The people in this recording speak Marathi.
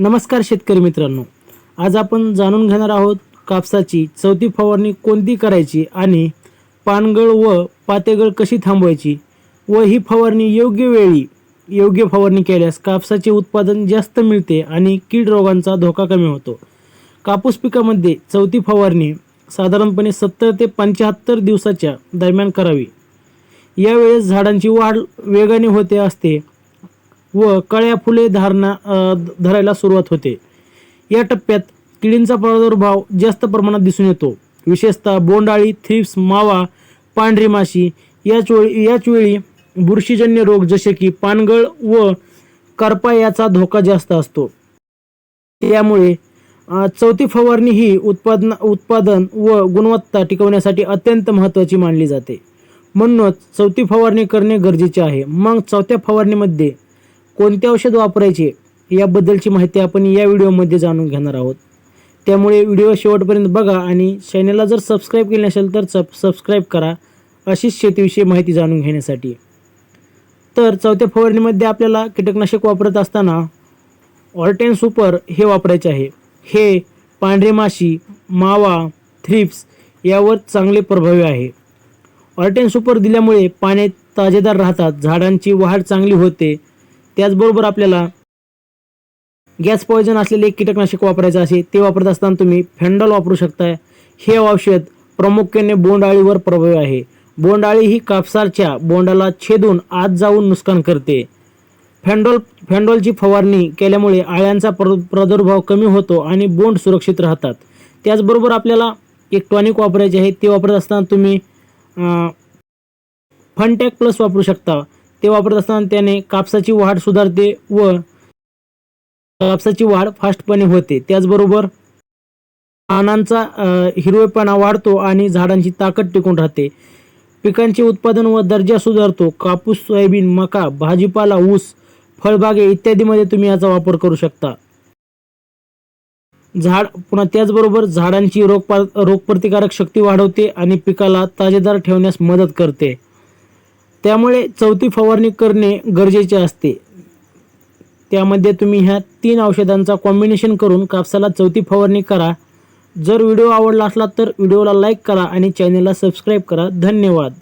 नमस्कार शेतकरी मित्रांनो. आज आपण जाणून घेणार आहोत कापसाची चौथी फवारणी कोणती करायची आणि पानगळ व पातेगळ कशी थांबवायची व ही फवारणी योग्य वेळी योग्य फवारणी केल्यास कापसाचे उत्पादन जास्त मिळते आणि कीड रोगांचा धोका कमी होतो. कापूस पिकामध्ये चौथी फवारणी साधारणपणे सत्तर ते पंच्याहत्तर दिवसाच्या दरम्यान करावी. यावेळेस झाडांची वाढ वेगाने होते असते व कळ्या फुले धारणा धरायला सुरुवात होते. या टप्प्यात किडींचा प्रादुर्भाव जास्त प्रमाणात दिसून येतो. विशेषतः बोंडाळी थ्रिप्स मावा पांढरी माशी याच वेळी याच वेळी बुरशीजन्य रोग जसे की पानगळ व करपा याचा धोका जास्त असतो. यामुळे चौथी फवारणी ही उत्पादन उत्पादन व गुणवत्ता टिकवण्यासाठी अत्यंत महत्त्वाची मानली जाते. म्हणूनच चौथी फवारणी करणे गरजेचे आहे. मग चौथ्या फवारणीमध्ये कोणते औषध वापरायचे याबद्दलची माहिती आपण या व्हिडिओमध्ये जाणून घेणार आहोत. त्यामुळे व्हिडिओ शेवटपर्यंत बघा आणि चॅनलला जर सबस्क्राईब केले नसेल तर सब सबस्क्राईब करा अशीच शेतीविषयी माहिती जाणून घेण्यासाठी. तर चौथ्या फवारणीमध्ये आपल्याला कीटकनाशक वापरत असताना ऑर्टेन सुपर हे वापरायचे आहे. हे पांढरे माशी मावा थ्रिप्स यावर चांगले प्रभावी आहे. ऑर्टेन सुपर दिल्यामुळे पाने ताजेदार राहतात झाडांची वाढ चांगली होते त्याचबरोबर आपल्याला गॅस पॉयझन असलेले एक कीटकनाशक वापरायचं असेल ते वापरत असताना तुम्ही फेंडॉल वापरू शकता हे औषध प्रामुख्याने बोंडाळीवर प्रभावी आहे. बोंडाळी ही कापसाच्या बोंडाला छेदून आत जाऊन नुकसान करते. फॅन्डॉल फॅन्डॉलची फवारणी केल्यामुळे आळ्यांचा प्र प्रादुर्भाव कमी होतो आणि बोंड सुरक्षित राहतात. त्याचबरोबर आपल्याला एक टॉनिक वापरायचे आहे ते वापरत असताना तुम्ही फनटॅक प्लस वापरू शकता. ते वापरत असताना त्याने कापसाची वाढ सुधारते व कापसाची वाढ फास्टपणे होते. त्याचबरोबर पानांचा हिरवेपणा वाढतो आणि झाडांची ताकद टिकून राहते. पिकांचे उत्पादन व दर्जा सुधारतो. कापूस सोयाबीन मका भाजीपाला ऊस फळबागे इत्यादीमध्ये तुम्ही याचा वापर करू शकता. झाड पुन्हा त्याचबरोबर झाडांची रोग रोगप्रतिकारक शक्ती वाढवते आणि पिकाला ताजेदार ठेवण्यास मदत करते. त्यामुळे चौथी फवारणी करणे गरजेचे असते. त्यामध्ये तुम्ही ह्या तीन औषधांचा कॉम्बिनेशन करून कापसाला चौथी फवारणी करा. जर व्हिडिओ आवडला असला तर व्हिडिओला लाईक करा आणि चॅनलला सबस्क्राईब करा. धन्यवाद.